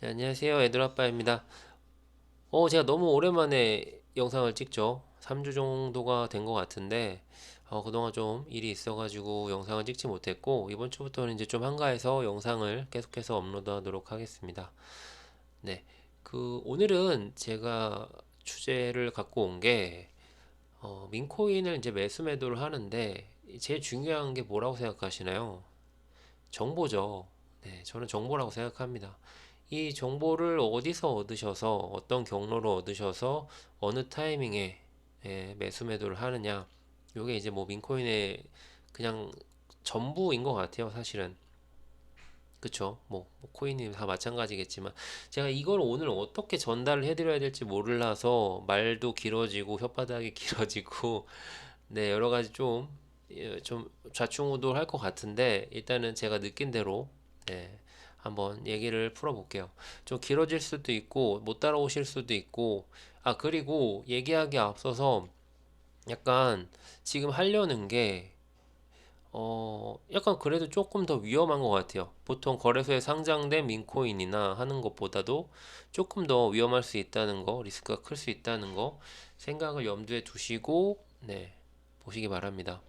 네, 안녕하세요. 애들아빠입니다. 어, 제가 너무 오랜만에 영상을 찍죠. 3주 정도가 된 것 같은데, 어, 그동안 좀 일이 있어 가지고 영상을 찍지 못했고, 이번 주부터는 이제 좀 한가해서 영상을 계속해서 업로드 하도록 하겠습니다. 네. 그, 오늘은 제가 주제를 갖고 온 게, 어, 민코인을 이제 매수 매도를 하는데, 제일 중요한 게 뭐라고 생각하시나요? 정보죠. 네, 저는 정보라고 생각합니다. 이 정보를 어디서 얻으셔서 어떤 경로로 얻으셔서 어느 타이밍에 예, 매수 매도를 하느냐. 요게 이제 뭐 민코인의 그냥 전부인 것 같아요, 사실은. 그쵸? 뭐, 뭐 코인이 다 마찬가지겠지만 제가 이걸 오늘 어떻게 전달을 해드려야 될지 몰라서 말도 길어지고 혓바닥이 길어지고 네, 여러 가지 좀, 예, 좀 좌충우돌 할 것 같은데, 일단은 제가 느낀 대로, 네, 한번 얘기를 풀어볼게요. 좀 길어질 수도 있고, 못 따라오실 수도 있고, 아, 그리고 얘기하기 앞서서 약간 지금 하려는 게, 어, 약간 그래도 조금 더 위험한 것 같아요. 보통 거래소에 상장된 민코인이나 하는 것보다도 조금 더 위험할 수 있다는 거, 리스크가 클 수 있다는 거 생각을 염두에 두시고, 네, 보시기 바랍니다.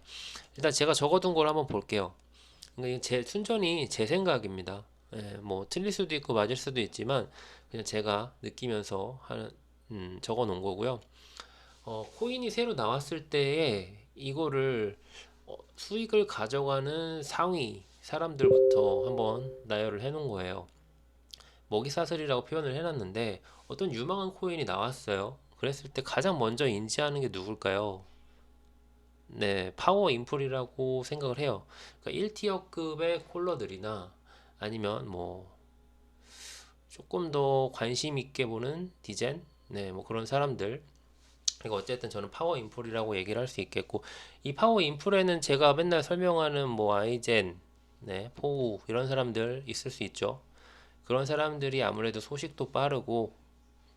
일단 제가 적어둔 걸 한번 볼게요. 그러니까 제 순전히 제 생각입니다. 예, 뭐 틀릴 수도 있고 맞을 수도 있지만 그냥 제가 느끼면서 하는 음, 적어 놓은 거고요. 어, 코인이 새로 나왔을 때에 이거를 어, 수익을 가져가는 상위 사람들부터 한번 나열을 해 놓은 거예요. 먹이사슬이라고 표현을 해놨는데 어떤 유망한 코인이 나왔어요. 그랬을 때 가장 먼저 인지하는 게 누굴까요? 네, 파워 인풀이라고 생각을 해요. 그러니까 1티어급의 콜러들이나 아니면 뭐 조금 더 관심 있게 보는 디젠, 네, 뭐 그런 사람들. 그러니까 어쨌든 저는 파워 인풀이라고 얘기를 할 수 있겠고 이 파워 인풀에는 제가 맨날 설명하는 뭐 아이젠, 네, 포우 이런 사람들 있을 수 있죠. 그런 사람들이 아무래도 소식도 빠르고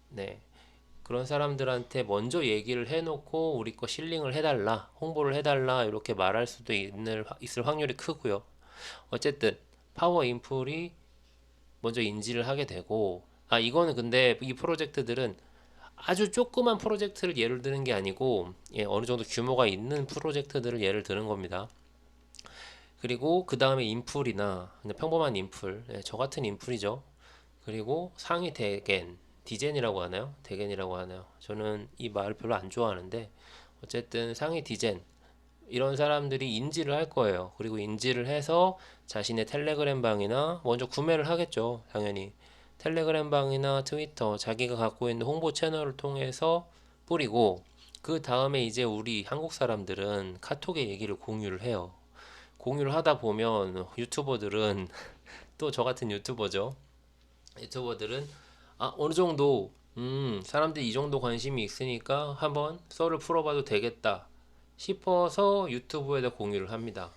네, 그런 사람들한테 먼저 얘기를 해놓고 우리 거 실링을 해달라, 홍보를 해달라 이렇게 말할 수도 있는, 있을 확률이 크고요. 어쨌든 파워 인풀이 먼저 인지를 하게 되고 아 이거는 근데 이 프로젝트들은 아주 조그만 프로젝트를 예를 드는 게 아니고 예, 어느 정도 규모가 있는 프로젝트들을 예를 드는 겁니다. 그리고 그 다음에 인풀이나 평범한 인풀, 예, 저 같은 인풀이죠. 그리고 상위 대겐, 디젠이라고 하나요? 대겐이라고 하나요? 저는 이 말을 별로 안 좋아하는데 어쨌든 상위 디젠 이런 사람들이 인지를 할 거예요. 그리고 인지를 해서 자신의 텔레그램 방이나 먼저 구매를 하겠죠. 당연히 텔레그램 방이나 트위터 자기가 갖고 있는 홍보 채널을 통해서 뿌리고 그 다음에 이제 우리 한국 사람들은 카톡에 얘기를 공유를 해요. 공유를 하다 보면 유튜버들은 또 저 같은 유튜버죠. 유튜버들은 아, 어느 정도 음, 사람들이 이 정도 관심이 있으니까 한번 썰을 풀어봐도 되겠다 싶어서 유튜브에다 공유를 합니다.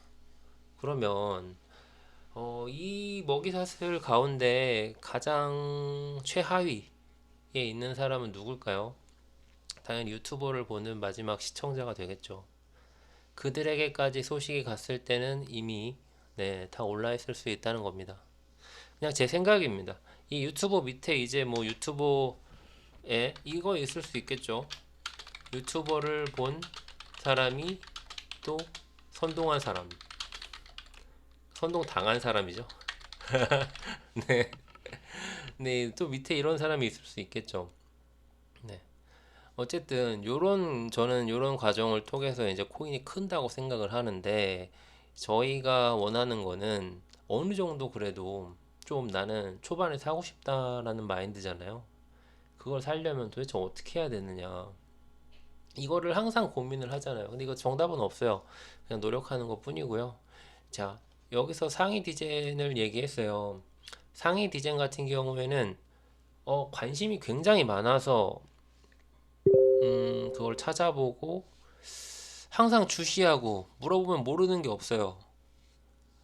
그러면 어, 이 먹이사슬 가운데 가장 최하위에 있는 사람은 누굴까요? 당연히 유튜버를 보는 마지막 시청자가 되겠죠. 그들에게까지 소식이 갔을 때는 이미 네, 다 올라 있을 수 있다는 겁니다. 그냥 제 생각입니다. 이 유튜버 밑에 이제 뭐 유튜버에 이거 있을 수 있겠죠. 유튜버를 본 사람이 또 선동한 사람, 선동 당한 사람이죠. 네, 네, 또 밑에 이런 사람이 있을 수 있겠죠. 네, 어쨌든 요런 저는 요런 과정을 통해서 이제 코인이 큰다고 생각을 하는데 저희가 원하는 거는 어느 정도 그래도 좀 나는 초반에 사고 싶다라는 마인드잖아요. 그걸 살려면 도대체 어떻게 해야 되느냐. 이거를 항상 고민을 하잖아요. 근데 이거 정답은 없어요. 그냥 노력하는 것 뿐이고요. 자, 여기서 상위 디자인을 얘기했어요. 상위 디자인 같은 경우에는 어, 관심이 굉장히 많아서 음, 그걸 찾아보고 항상 주시하고 물어보면 모르는 게 없어요.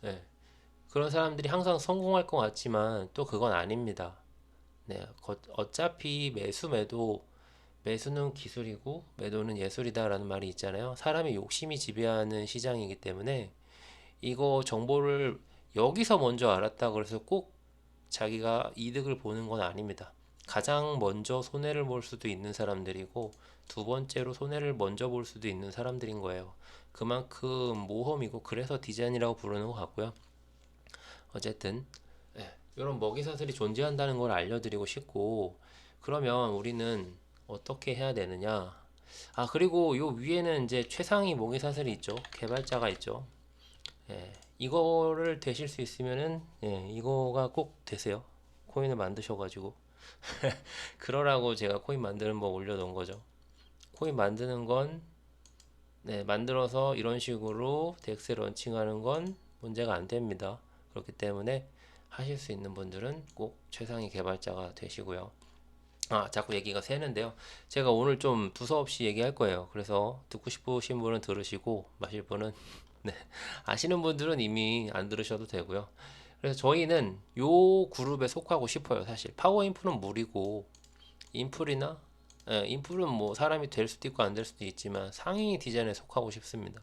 네. 그런 사람들이 항상 성공할 것 같지만 또 그건 아닙니다. 네, 거- 어차피 매수 매도 매수는 기술이고 매도는 예술이다라는 말이 있잖아요. 사람의 욕심이 지배하는 시장이기 때문에 이거 정보를 여기서 먼저 알았다 그래서 꼭 자기가 이득을 보는 건 아닙니다. 가장 먼저 손해를 볼 수도 있는 사람들이고 두 번째로 손해를 먼저 볼 수도 있는 사람들인 거예요. 그만큼 모험이고 그래서 디자인이라고 부르는 것 같고요. 어쨌든 예, 이런 먹이 사슬이 존재한다는 걸 알려드리고 싶고 그러면 우리는 어떻게 해야 되느냐? 아 그리고 요 위에는 이제 최상위 먹이사슬이 있죠. 개발자가 있죠. 예, 이거를 되실 수 있으면은 예, 이거가 꼭 되세요. 코인을 만드셔 가지고 그러라고 제가 코인 만드는 법 올려 놓은 거죠. 코인 만드는 건 네, 만들어서 이런 식으로 덱스 런칭하는 건 문제가 안 됩니다. 그렇기 때문에 하실 수 있는 분들은 꼭 최상위 개발자가 되시고요. 아, 자꾸 얘기가 새는데요. 제가 오늘 좀 두서없이 얘기할 거예요. 그래서 듣고 싶으신 분은 들으시고 마실 분은 네, 아시는 분들은 이미 안 들으셔도 되고요. 그래서 저희는 요 그룹에 속하고 싶어요. 사실 파워 인프는 무리고 인풀이나 예, 인풀은 뭐 사람이 될 수도 있고 안 될 수도 있지만 상위 디자인에 속하고 싶습니다.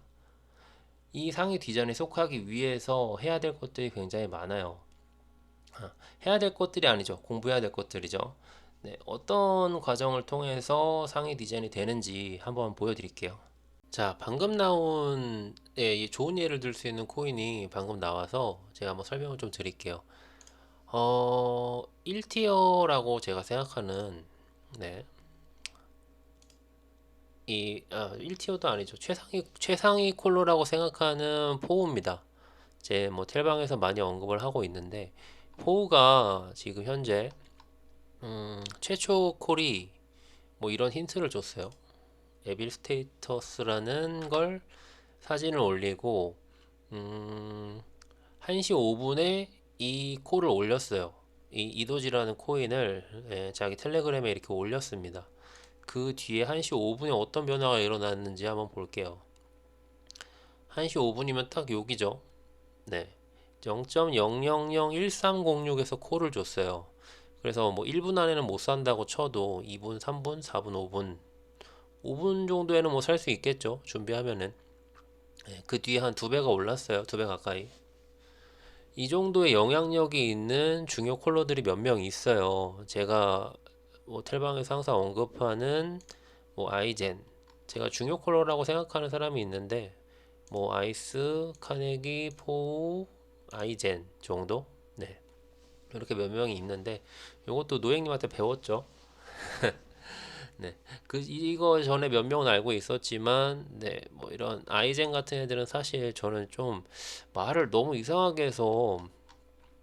이 상위 디자인에 속하기 위해서 해야 될 것들이 굉장히 많아요. 아, 해야 될 것들이 아니죠. 공부해야 될 것들이죠. 네, 어떤 과정을 통해서 상위 디자인이 되는지 한번 보여드릴게요. 자, 방금 나온 예, 이 좋은 예를 들 수 있는 코인이 방금 나와서 제가 한번 설명을 좀 드릴게요. 어, 1티어라고 제가 생각하는 네, 이 아, 1티어도 아니죠. 최상위 최상위 콜로라고 생각하는 포우입니다. 제 뭐 텔방에서 많이 언급을 하고 있는데 포우가 지금 현재 음, 최초 콜이 뭐 이런 힌트를 줬어요. 에빌 스테이터스라는 걸 사진을 올리고 음, 1시 5분에 이 콜을 올렸어요. 이 이도지라는 코인을 예, 자기 텔레그램에 이렇게 올렸습니다. 그 뒤에 1시 5분에 어떤 변화가 일어났는지 한번 볼게요. 1시 5분이면 딱 여기죠. 네. 0.0001306에서 콜을 줬어요. 그래서 뭐 1분 안에는 못 산다고 쳐도 2분, 3분, 4분, 5분 5분 정도에는 뭐 살 수 있겠죠. 준비하면은. 네, 그 뒤에 한 두 배가 올랐어요. 두 배 가까이. 이 정도의 영향력이 있는 중요 콜러들이 몇 명 있어요. 제가 뭐 텔방에서 항상 언급하는 뭐 아이젠. 제가 중요 콜러라고 생각하는 사람이 있는데 뭐 아이스, 카네기, 포우, 아이젠 정도? 네. 이렇게 몇 명이 있는데 이것도 노행님한테 배웠죠. 네. 그 이거 전에 몇 명은 알고 있었지만 네, 뭐 이런 아이젠 같은 애들은 사실 저는 좀 말을 너무 이상하게 해서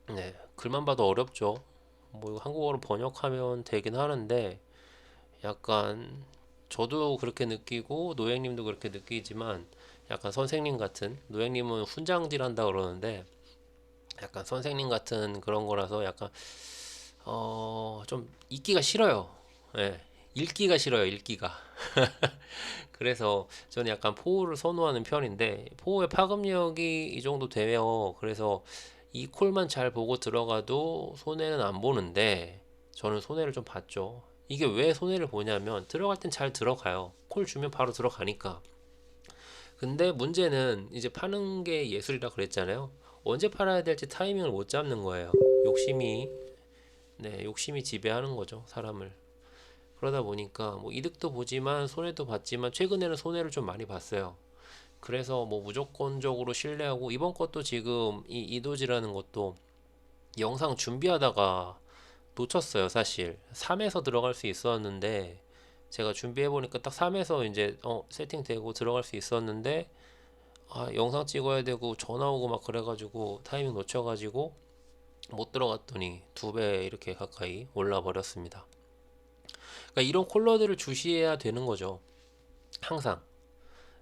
네, 글만 봐도 어렵죠. 뭐 한국어로 번역하면 되긴 하는데 약간 저도 그렇게 느끼고 노행님도 그렇게 느끼지만 약간 선생님 같은 노행님은 훈장질 한다 그러는데 약간 선생님 같은 그런 거라서 약간 어 좀 읽기가 싫어요. 예. 읽기가 싫어요, 읽기가. 그래서 저는 약간 포우를 선호하는 편인데 포우의 파급력이 이 정도 되면 그래서 이 콜만 잘 보고 들어가도 손해는 안 보는데 저는 손해를 좀 봤죠. 이게 왜 손해를 보냐면 들어갈 땐 잘 들어가요. 콜 주면 바로 들어가니까. 근데 문제는 이제 파는 게 예술이라 그랬잖아요. 언제 팔아야 될지 타이밍을 못 잡는 거예요. 욕심이 네, 욕심이 지배하는 거죠, 사람을. 그러다 보니까 뭐 이득도 보지만 손해도 봤지만 최근에는 손해를 좀 많이 봤어요. 그래서 뭐 무조건적으로 신뢰하고 이번 것도 지금 이 이도지라는 것도 영상 준비하다가 놓쳤어요, 사실. 3에서 들어갈 수 있었는데 제가 준비해 보니까 딱 3에서 이제 어, 세팅되고 들어갈 수 있었는데 아, 영상 찍어야 되고 전화 오고 막 그래가지고 타이밍 놓쳐가지고 못 들어갔더니 두 배 이렇게 가까이 올라 버렸습니다. 그러니까 이런 콜러들을 주시해야 되는 거죠. 항상.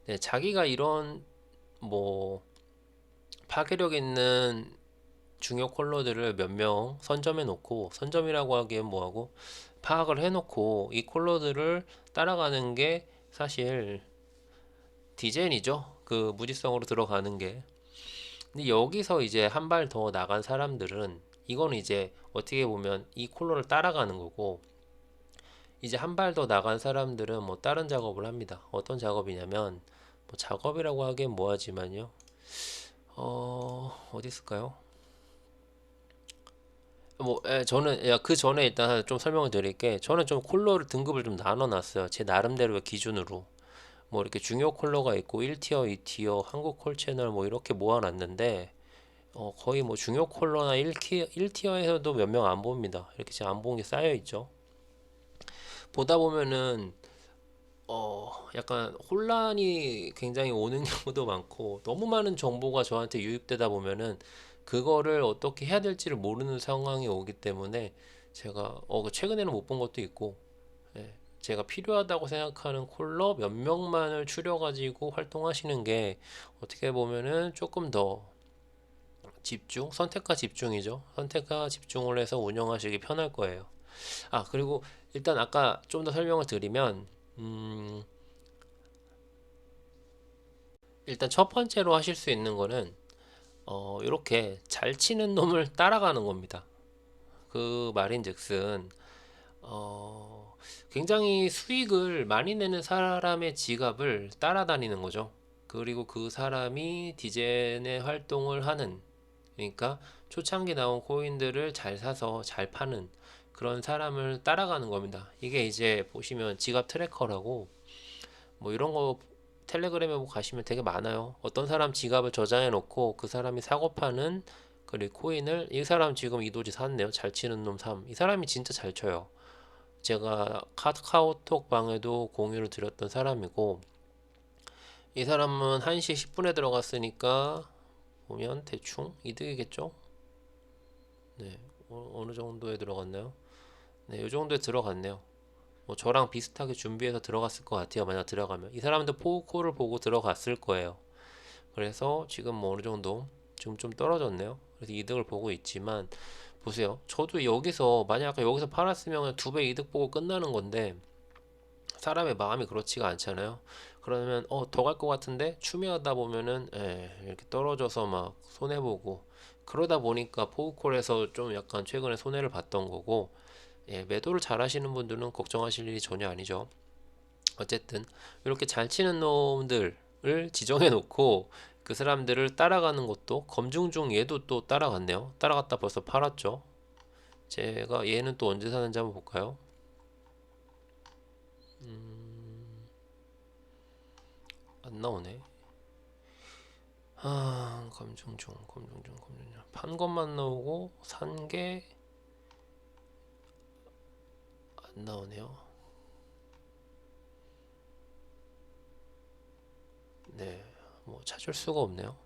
네, 자기가 이런 뭐 파괴력 있는 중요 콜러들을 몇 명 선점해 놓고 선점이라고 하기엔 뭐하고 파악을 해 놓고 이 콜러들을 따라가는 게 사실 디자인이죠. 그 무지성으로 들어가는 게. 근데 여기서 이제 한 발 더 나간 사람들은 이거는 이제 어떻게 보면 이 콜러를 따라가는 거고 이제 한 발 더 나간 사람들은 뭐 다른 작업을 합니다. 어떤 작업이냐면 뭐 작업이라고 하기엔 뭐하지만요. 어 어디 있을까요? 뭐 에, 저는 야, 그 전에 일단 좀 설명을 드릴게. 저는 좀 콜러를 등급을 좀 나눠 놨어요. 제 나름대로의 기준으로. 뭐 이렇게 중요 콜러가 있고 1티어, 2티어, 한국 콜 채널 뭐 이렇게 모아 놨는데 어, 거의 뭐 중요 콜러나 1티, 1티어에서도 몇 명 안 봅니다. 이렇게 지금 안 본 게 쌓여 있죠. 보다 보면은 어, 약간 혼란이 굉장히 오는 경우도 많고, 너무 많은 정보가 저한테 유입되다 보면은, 그거를 어떻게 해야 될지를 모르는 상황이 오기 때문에, 제가, 어, 그 최근에는 못 본 것도 있고, 예, 제가 필요하다고 생각하는 콜러 몇 명만을 추려가지고 활동하시는 게, 어떻게 보면은 조금 더 집중, 선택과 집중이죠. 선택과 집중을 해서 운영하시기 편할 거예요. 아, 그리고 일단 아까 좀 더 설명을 드리면, 음, 일단 첫 번째로 하실 수 있는 거는 어, 이렇게 잘 치는 놈을 따라가는 겁니다. 그 말인 즉슨 어, 굉장히 수익을 많이 내는 사람의 지갑을 따라다니는 거죠. 그리고 그 사람이 디젠의 활동을 하는 그러니까 초창기 나온 코인들을 잘 사서 잘 파는 그런 사람을 따라가는 겁니다. 이게 이제 보시면 지갑 트래커라고 뭐 이런 거 텔레그램에 뭐 가시면 되게 많아요. 어떤 사람 지갑을 저장해 놓고 그 사람이 사고 파는 그리고 코인을 이 사람 지금 이 도지 샀네요. 잘 치는 놈 3. 이 사람이 진짜 잘 쳐요. 제가 카카오톡 방에도 공유를 드렸던 사람이고 이 사람은 1시 10분에 들어갔으니까 보면 대충 이득이겠죠? 네. 어, 어느 정도에 들어갔나요? 네, 이 정도에 들어갔네요. 뭐 저랑 비슷하게 준비해서 들어갔을 것 같아요. 만약 들어가면 이 사람도 포코를 보고 들어갔을 거예요. 그래서 지금 뭐 어느 정도 지금 좀 떨어졌네요. 그래서 이득을 보고 있지만 보세요. 저도 여기서 만약 여기서 팔았으면 두 배 이득 보고 끝나는 건데 사람의 마음이 그렇지가 않잖아요. 그러면 어 더 갈 것 같은데 추미하다 보면은 예, 이렇게 떨어져서 막 손해 보고 그러다 보니까 포우콜에서 좀 약간 최근에 손해를 봤던 거고 예, 매도를 잘 하시는 분들은 걱정하실 일이 전혀 아니죠. 어쨌든 이렇게 잘 치는 놈들을 지정해 놓고 그 사람들을 따라가는 것도 검증 중 얘도 또 따라갔네요. 따라갔다 벌써 팔았죠. 제가 얘는 또 언제 사는지 한번 볼까요? 안 나오네. 아, 검증 중, 검증 중, 검증 중. 판 것만 나오고 산 게 안 나오네요. 네, 뭐 찾을 수가 없네요.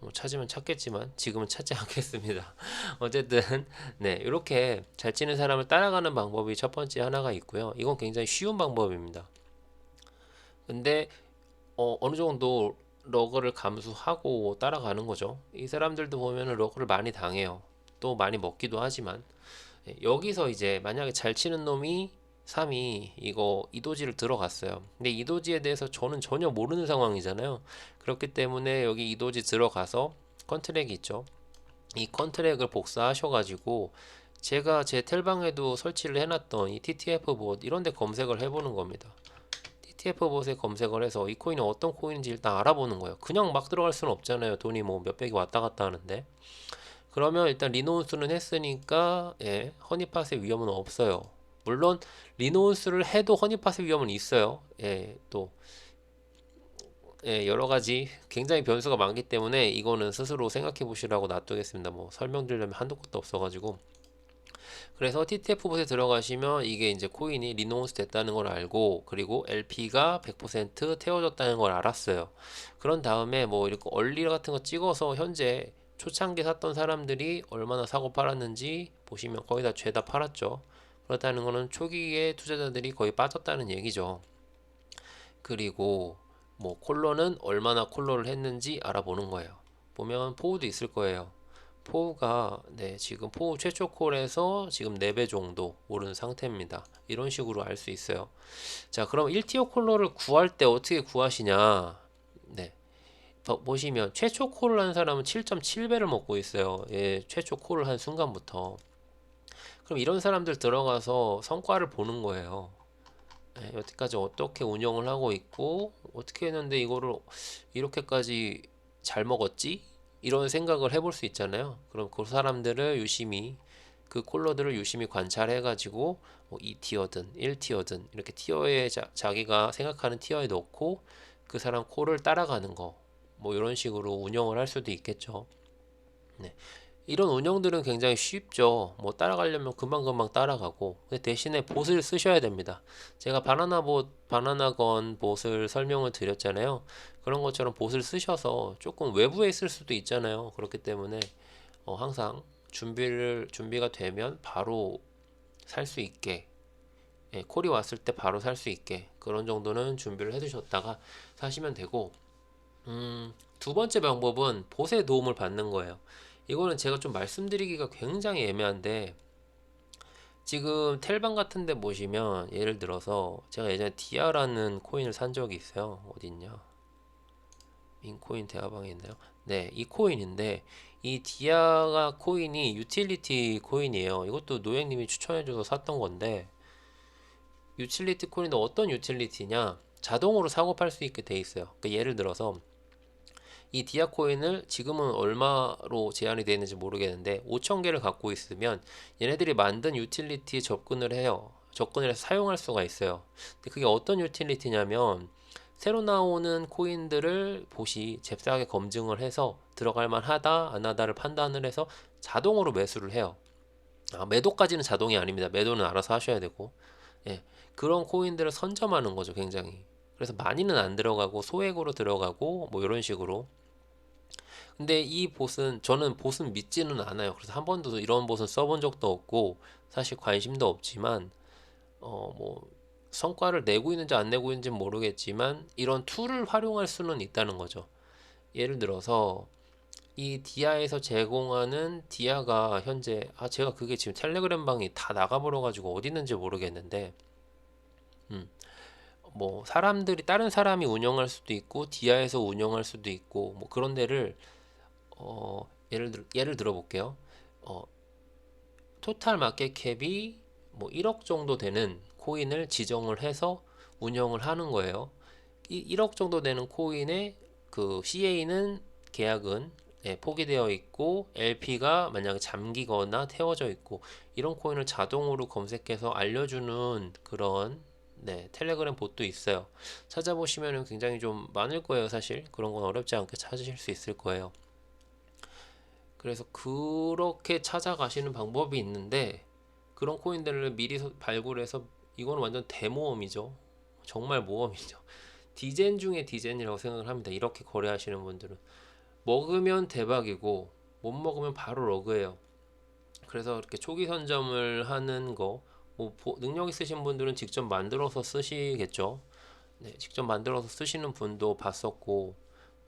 뭐 찾으면 찾겠지만 지금은 찾지 않겠습니다. 어쨌든 네, 이렇게 잘 치는 사람을 따라가는 방법이 첫 번째 하나가 있고요. 이건 굉장히 쉬운 방법입니다. 근데 어, 어느 정도 러그를 감수하고 따라가는 거죠. 이 사람들도 보면은 러그를 많이 당해요. 또 많이 먹기도 하지만 예, 여기서 이제 만약에 잘 치는 놈이 3이 이거 이도지를 들어갔어요. 근데 이도지에 대해서 저는 전혀 모르는 상황이잖아요. 그렇기 때문에 여기 이도지 들어가서 컨트랙이 있죠. 이 컨트랙을 복사하셔가지고 제가 제 텔방에도 설치를 해놨던 이 TTF 봇 이런 데 검색을 해보는 겁니다. TTF 봇에 검색을 해서 이 코인이 어떤 코인인지 일단 알아보는 거예요. 그냥 막 들어갈 수는 없잖아요. 돈이 뭐 몇백이 왔다 갔다 하는데. 그러면 일단 리노운스는 했으니까 예, 허니팟의 위험은 없어요. 물론 리노운스를 해도 허니팟의 위험은 있어요. 예, 또 예, 여러 가지 굉장히 변수가 많기 때문에 이거는 스스로 생각해 보시라고 놔두겠습니다. 뭐 설명드리려면 한도 끝도 없어가지고 그래서 TTF 봇에 들어가시면 이게 이제 코인이 리노운스 됐다는 걸 알고 그리고 LP가 100% 태워졌다는 걸 알았어요. 그런 다음에 뭐 이렇게 얼리 같은 거 찍어서 현재 초창기 샀던 사람들이 얼마나 사고 팔았는지 보시면 거의 다 죄다 팔았죠. 그렇다는 거는 초기에 투자자들이 거의 빠졌다는 얘기죠. 그리고 뭐 콜러는 얼마나 콜러를 했는지 알아보는 거예요. 보면 포우도 있을 거예요. 포우가 네, 지금 포우 최초 콜에서 지금 4배 정도 오른 상태입니다. 이런 식으로 알 수 있어요. 자, 그럼 1티어 콜러를 구할 때 어떻게 구하시냐? 네. 보- 보시면 최초 콜을 한 사람은 7.7배를 먹고 있어요. 예, 최초 콜을 한 순간부터. 그럼 이런 사람들 들어가서 성과를 보는 거예요. 예, 여태까지 어떻게 운영을 하고 있고 어떻게 했는데 이거를 이렇게까지 잘 먹었지? 이런 생각을 해볼 수 있잖아요. 그럼 그 사람들을 유심히 그 콜러들을 유심히 관찰해 가지고 뭐 2티어든 1티어든 이렇게 티어에 자, 자기가 생각하는 티어에 넣고 그 사람 콜을 따라가는 거 뭐 이런 식으로 운영을 할 수도 있겠죠. 네. 이런 운영들은 굉장히 쉽죠. 뭐 따라가려면 금방금방 따라가고 근데 대신에 봇을 쓰셔야 됩니다. 제가 바나나 봇, 바나나건 봇을 설명을 드렸잖아요. 그런 것처럼 봇을 쓰셔서 조금 외부에 있을 수도 있잖아요. 그렇기 때문에 어, 항상 준비를 준비가 되면 바로 살 수 있게 예, 콜이 왔을 때 바로 살 수 있게 그런 정도는 준비를 해두셨다가 사시면 되고 음, 두 번째 방법은 봇의 도움을 받는 거예요. 이거는 제가 좀 말씀드리기가 굉장히 애매한데 지금 텔방 같은 데 보시면 예를 들어서 제가 예전에 디아라는 코인을 산 적이 있어요. 어딨냐? 민코인 대화방에 있나요? 네, 이 코인인데 이 디아가 코인이 유틸리티 코인이에요. 이것도 노행님이 추천해줘서 샀던 건데 유틸리티 코인인데 어떤 유틸리티냐? 자동으로 사고 팔 수 있게 돼 있어요. 그러니까 예를 들어서 이 디아 코인을 지금은 얼마로 제한이 되어 있는지 모르겠는데 5천 개를 갖고 있으면 얘네들이 만든 유틸리티에 접근을 해요. 접근을 해서 사용할 수가 있어요. 근데 그게 어떤 유틸리티냐면 새로 나오는 코인들을 보시 잽싸게 검증을 해서 들어갈 만하다 안 하다를 판단을 해서 자동으로 매수를 해요. 아, 매도까지는 자동이 아닙니다. 매도는 알아서 하셔야 되고 예, 그런 코인들을 선점하는 거죠, 굉장히. 그래서 많이는 안 들어가고 소액으로 들어가고 뭐 이런 식으로. 근데 이 봇은 저는 봇은 믿지는 않아요. 그래서 한 번도 이런 봇은 써본 적도 없고 사실 관심도 없지만 어 뭐 성과를 내고 있는지 안 내고 있는지는 모르겠지만 이런 툴을 활용할 수는 있다는 거죠. 예를 들어서 이 디아에서 제공하는 디아가 현재 아 제가 그게 지금 텔레그램 방이 다 나가버려 가지고 어디 있는지 모르겠는데 음, 뭐 사람들이 다른 사람이 운영할 수도 있고 디아에서 운영할 수도 있고 뭐 그런 데를 어 예를 들 예를 들어 볼게요. 어 토탈 마켓 캡이 뭐 1억 정도 되는 코인을 지정을 해서 운영을 하는 거예요. 이 1억 정도 되는 코인의 그 CA는 계약은 예, 포기되어 있고 LP가 만약에 잠기거나 태워져 있고 이런 코인을 자동으로 검색해서 알려주는 그런 네, 텔레그램 봇도 있어요. 찾아보시면 굉장히 좀 많을 거예요, 사실. 그런 건 어렵지 않게 찾으실 수 있을 거예요. 그래서 그렇게 찾아가시는 방법이 있는데 그런 코인들을 미리 서- 발굴해서 이거는 완전 대모험이죠. 정말 모험이죠. 디젠 중에 디젠이라고 생각을 합니다. 이렇게 거래하시는 분들은 먹으면 대박이고 못 먹으면 바로 러그예요. 그래서 이렇게 초기 선점을 하는 거, 뭐 보- 능력 있으신 분들은 직접 만들어서 쓰시겠죠. 네, 직접 만들어서 쓰시는 분도 봤었고,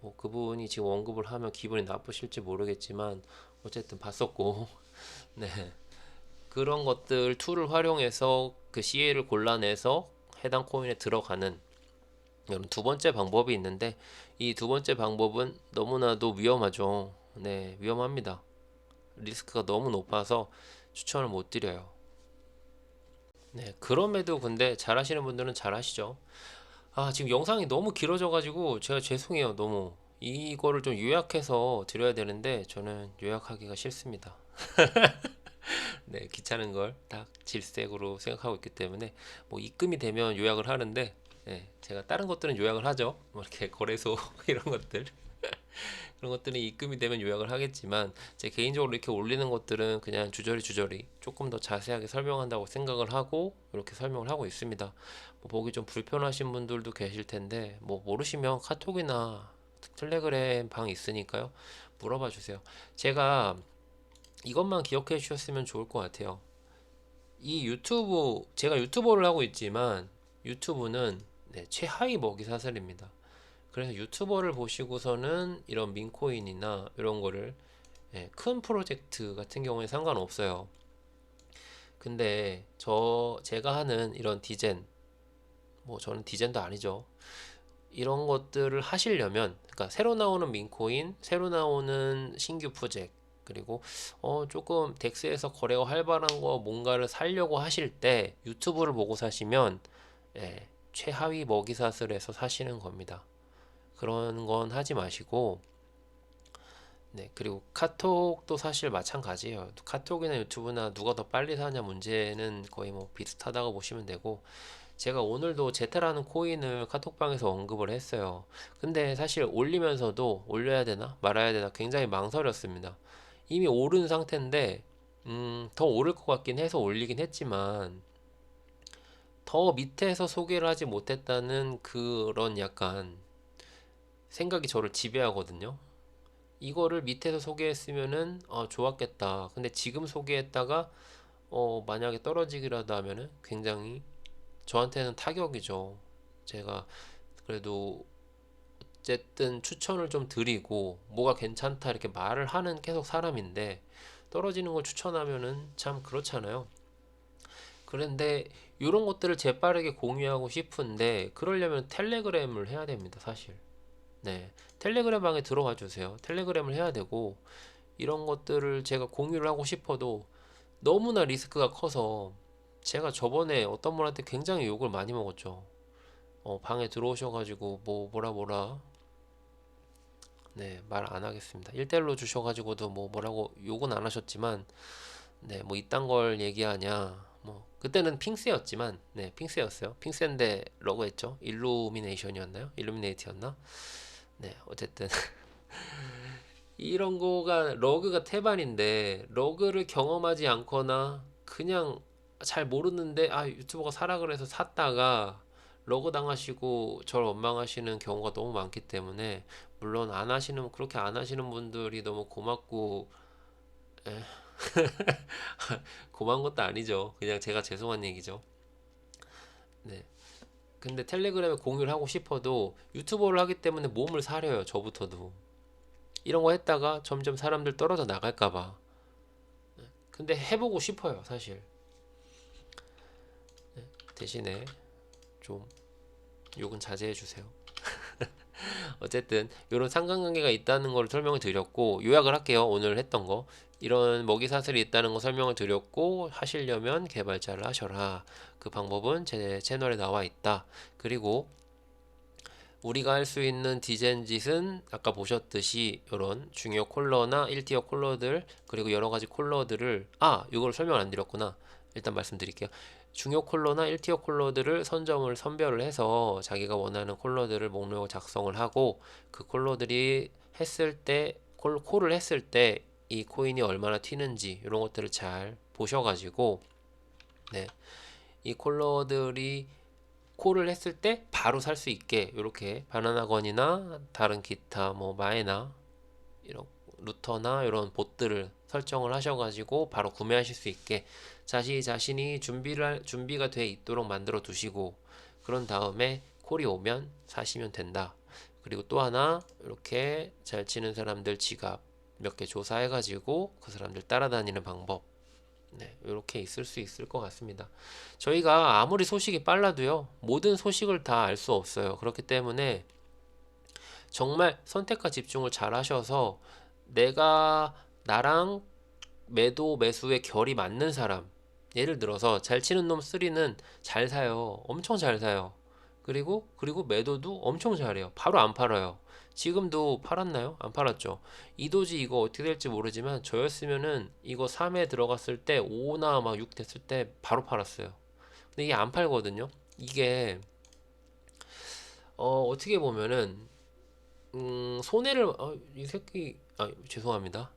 뭐 그분이 지금 언급을 하면 기분이 나쁘실지 모르겠지만 어쨌든 봤었고, 네, 그런 것들 툴을 활용해서 그 CA를 골라내서 해당 코인에 들어가는 이런 두 번째 방법이 있는데 이 두 번째 방법은 너무나도 위험하죠. 네, 위험합니다. 리스크가 너무 높아서 추천을 못 드려요. 네, 그럼에도 근데 잘하시는 분들은 잘하시죠. 아, 지금 영상이 너무 길어져가지고 제가 죄송해요. 너무 이거를 좀 요약해서 드려야 되는데 저는 요약하기가 싫습니다. 네, 귀찮은 걸 딱 질색으로 생각하고 있기 때문에 뭐 입금이 되면 요약을 하는데 네, 제가 다른 것들은 요약을 하죠. 뭐 이렇게 거래소 이런 것들. 그런 것들은 입금이 되면 요약을 하겠지만 제 개인적으로 이렇게 올리는 것들은 그냥 주저리 주저리 조금 더 자세하게 설명한다고 생각을 하고 이렇게 설명을 하고 있습니다. 뭐 보기 좀 불편하신 분들도 계실 텐데 뭐 모르시면 카톡이나 텔레그램 방 있으니까요. 물어봐 주세요. 제가 이것만 기억해 주셨으면 좋을 것 같아요. 이 유튜브 제가 유튜버를 하고 있지만 유튜브는 네, 최하위 먹이 사슬입니다. 그래서 유튜버를 보시고서는 이런 민코인이나 이런 거를 예, 큰 프로젝트 같은 경우에 상관없어요. 근데 저 제가 하는 이런 디젠 뭐 저는 디젠도 아니죠. 이런 것들을 하시려면 그러니까 새로 나오는 민코인, 새로 나오는 신규 프로젝트 그리고 어 조금 덱스에서 거래가 활발한 거 뭔가를 사려고 하실 때 유튜브를 보고 사시면 예, 최하위 먹이사슬에서 사시는 겁니다. 그런 건 하지 마시고 네, 그리고 카톡도 사실 마찬가지예요. 카톡이나 유튜브나 누가 더 빨리 사냐 문제는 거의 뭐 비슷하다고 보시면 되고, 제가 오늘도 제타라는 코인을 카톡방에서 언급을 했어요. 근데 사실 올리면서도 올려야 되나 말아야 되나 굉장히 망설였습니다. 이미 오른 상태인데, 음, 더 오를 것 같긴 해서 올리긴 했지만, 더 밑에서 소개를 하지 못했다는 그런 약간 생각이 저를 지배하거든요. 이거를 밑에서 소개했으면은 어, 좋았겠다. 근데 지금 소개했다가 어, 만약에 떨어지기라도 하면은 굉장히 저한테는 타격이죠. 제가 그래도 어쨌든 추천을 좀 드리고 뭐가 괜찮다 이렇게 말을 하는 계속 사람인데 떨어지는 걸 추천하면은 참 그렇잖아요. 그런데 이런 것들을 재빠르게 공유하고 싶은데 그러려면 텔레그램을 해야 됩니다, 사실. 네. 텔레그램 방에 들어와 주세요. 텔레그램을 해야 되고 이런 것들을 제가 공유를 하고 싶어도 너무나 리스크가 커서 제가 저번에 어떤 분한테 굉장히 욕을 많이 먹었죠. 어, 방에 들어오셔가지고 뭐 뭐라 뭐라 네, 말 안 하겠습니다. 1대1로 주셔가지고도 뭐 뭐라고 욕은 안 하셨지만 네, 뭐 이딴 걸 얘기하냐 뭐 그때는 핑스였지만 네, 핑스였어요. 핑스인데 러그 했죠. 일루미네이션이었나요? 일루미네이트였나? 네, 어쨌든 이런 거가 러그가 태반인데 러그를 경험하지 않거나 그냥 잘 모르는데 아 유튜버가 사라 그래서 샀다가 러그 당하시고 저를 원망하시는 경우가 너무 많기 때문에 물론 안 하시는 그렇게 안 하시는 분들이 너무 고맙고 에, 고마운 것도 아니죠. 그냥 제가 죄송한 얘기죠. 네. 근데 텔레그램에 공유를 하고 싶어도 유튜버를 하기 때문에 몸을 사려요. 저부터도. 이런 거 했다가 점점 사람들 떨어져 나갈까 봐. 근데 해보고 싶어요, 사실. 대신에 좀 욕은 자제해 주세요. 어쨌든 이런 상관관계가 있다는 걸 설명을 드렸고 요약을 할게요. 오늘 했던 거. 이런 먹이 사슬이 있다는 거 설명을 드렸고 하시려면 개발자를 하셔라. 그 방법은 제 채널에 나와 있다. 그리고 우리가 할 수 있는 디젠 짓은 아까 보셨듯이 이런 중요 콜러나 1티어 콜러들 그리고 여러 가지 콜러들을 아 이걸 설명 안 드렸구나. 일단 말씀드릴게요. 중요 콜러나 1티어 콜러들을 선점을 선별을 해서 자기가 원하는 콜러들을 목록을 작성을 하고 그 콜러들이 했을 때 콜, 콜을 했을 때 이 코인이 얼마나 튀는지 이런 것들을 잘 보셔가지고 네, 이 콜러들이 콜을 했을 때 바로 살 수 있게 이렇게 바나나건이나 다른 기타 뭐 마에나 이런 루터나 이런 봇들을 설정을 하셔가지고 바로 구매하실 수 있게 자시 자신이 준비를 준비가 돼 있도록 만들어 두시고 그런 다음에 콜이 오면 사시면 된다. 그리고 또 하나 이렇게 잘 치는 사람들 지갑 몇 개 조사해가지고 그 사람들 따라다니는 방법 네, 이렇게 있을 수 있을 것 같습니다. 저희가 아무리 소식이 빨라도요, 모든 소식을 다 알 수 없어요. 그렇기 때문에 정말 선택과 집중을 잘 하셔서 내가 나랑 매도 매수의 결이 맞는 사람, 예를 들어서 잘 치는 놈 3는 잘 사요. 엄청 잘 사요. 그리고 그리고 매도도 엄청 잘해요. 바로 안 팔아요. 지금도 팔았나요? 안 팔았죠. 이도지 이거 어떻게 될지 모르지만 저였으면은 이거 3에 들어갔을 때 5나 막 6 됐을 때 바로 팔았어요. 근데 이게 안 팔거든요. 이게 어 어떻게 보면은 음 손해를 어, 이 새끼 아 죄송합니다.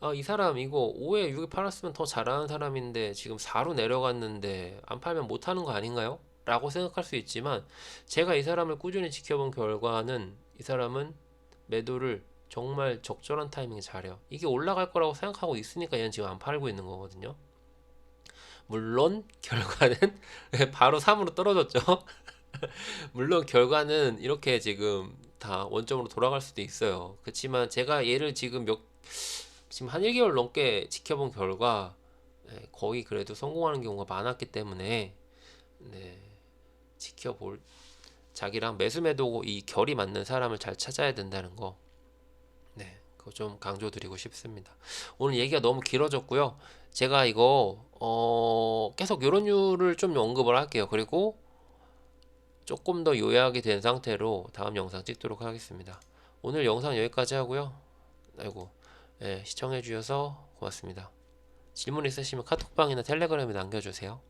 아, 이 사람 이거 5에 6에 팔았으면 더 잘하는 사람인데 지금 4로 내려갔는데 안 팔면 못하는 거 아닌가요? 라고 생각할 수 있지만 제가 이 사람을 꾸준히 지켜본 결과는 이 사람은 매도를 정말 적절한 타이밍에 잘해요. 이게 올라갈 거라고 생각하고 있으니까 얘는 지금 안 팔고 있는 거거든요. 물론 결과는 바로 3으로 떨어졌죠. 물론 결과는 이렇게 지금 다 원점으로 돌아갈 수도 있어요. 그렇지만 제가 얘를 지금 몇 지금 한 1개월 넘게 지켜본 결과 예, 거의 그래도 성공하는 경우가 많았기 때문에 네, 지켜볼 자기랑 매수매도 이 결이 맞는 사람을 잘 찾아야 된다는 거. 네, 그거 좀 강조드리고 싶습니다. 오늘 얘기가 너무 길어졌고요. 제가 이거 어, 계속 요런 류를 좀 언급을 할게요. 그리고 조금 더 요약이 된 상태로 다음 영상 찍도록 하겠습니다. 오늘 영상 여기까지 하고요. 아이고, 예, 시청해 주셔서 고맙습니다. 질문 있으시면 카톡방이나 텔레그램에 남겨 주세요.